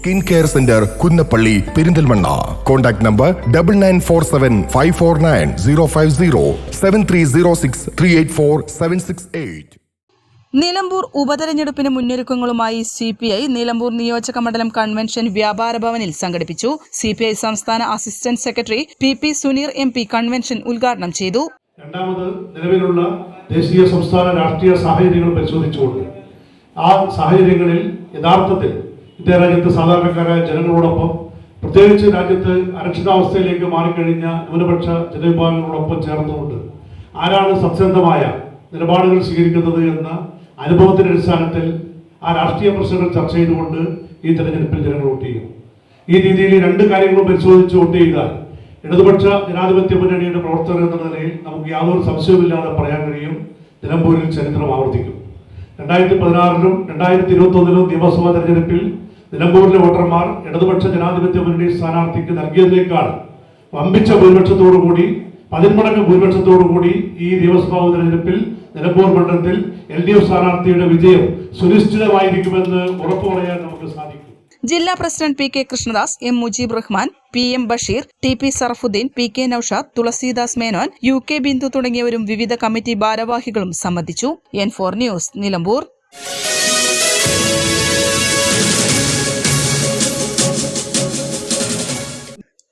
Skin care centre Kunnappally Perinthalmanna. Contact number double nine four seven five four nine zero five zero seven three zero six three eight four seven six eight Nilambur ഉപതെരഞ്ഞെടുപ്പിന് മുന്നൊരുക്കങ്ങളുമായി C P I Nilambur നിയോജക മണ്ഡലം convention വ്യാപാര ഭവനിൽ സംഘടിപ്പിച്ചു. C P I സംസ്ഥാന assistant secretary P P Suneer M P convention ഉദ്ഘാടനം ചെയ്തു. രണ്ടാമത് നിലവിലുള്ള ദേശീയ സംസ്ഥാന രാഷ്ട്രീയ സാഹചര്യങ്ങൾ പരിശോധിച്ചുകൊണ്ട് ആ സാഹചര്യങ്ങളിൽ യഥാർത്ഥത്തിൽ ഇന്ത്യ രാജ്യത്ത് സാധാരണക്കാരായ ജനങ്ങളോടൊപ്പം പ്രത്യേകിച്ച് രാജ്യത്ത് അരക്ഷിതാവസ്ഥയിലേക്ക് മാറിക്കഴിഞ്ഞ ന്യൂനപക്ഷ ജനവിഭാഗങ്ങളോടൊപ്പം ചേർന്നുകൊണ്ട് ആരാണ് സത്യസന്ധമായ നിലപാടുകൾ സ്വീകരിക്കുന്നത് എന്ന അനുഭവത്തിന്റെ അടിസ്ഥാനത്തിൽ ആ രാഷ്ട്രീയ പ്രശ്നങ്ങൾ ചർച്ച ചെയ്തുകൊണ്ട് ഈ തെരഞ്ഞെടുപ്പിൽ ജനങ്ങൾ വോട്ട് ചെയ്യും. ഈ രീതിയിൽ രണ്ട് കാര്യങ്ങളും പരിശോധിച്ച് വോട്ട് ചെയ്താൽ ഇടതുപക്ഷ ജനാധിപത്യ മുന്നണിയുടെ പ്രവർത്തകർ എന്ന നിലയിൽ നമുക്ക് യാതൊരു സംശയവുമില്ലാതെ പറയാൻ കഴിയും. നിലമ്പൂരിൽ ചരിത്രം ആവർത്തിക്കും. രണ്ടായിരത്തി പതിനാറിലും രണ്ടായിരത്തി ഇരുപത്തി ഒന്നിലും നിയമസഭാ തെരഞ്ഞെടുപ്പിൽ നിലമ്പൂരിലെ വോട്ടർമാർ ഇടതുപക്ഷ ജനാധിപത്യ മുന്നണി സ്ഥാനാർത്ഥിക്ക് നൽകിയതിനേക്കാൾ വമ്പിച്ച ഭൂരിപക്ഷത്തോടുകൂടി പതിന്മടങ്ങ് ഭൂരിപക്ഷത്തോടുകൂടി ഈ നിയമസഭാ ഉപതെരഞ്ഞെടുപ്പിൽ നിലമ്പൂർ മണ്ഡലത്തിൽ എൽ ഡി എഫ് സ്ഥാനാർത്ഥിയുടെ വിജയം സുനിശ്ചിതമായിരിക്കുമെന്ന് ഉറപ്പു പറയാൻ നമുക്ക് സാധിക്കും. ജില്ലാ president P K Krishnadas M Mujeeb Rahman P M Basheer T P Sarafuddin P K Noushad Thulasidas Menon U K Bindu തുടങ്ങിയവരും വിവിധ കമ്മിറ്റി ഭാരവാഹികളും സംബന്ധിച്ചു. N four news Nilambur.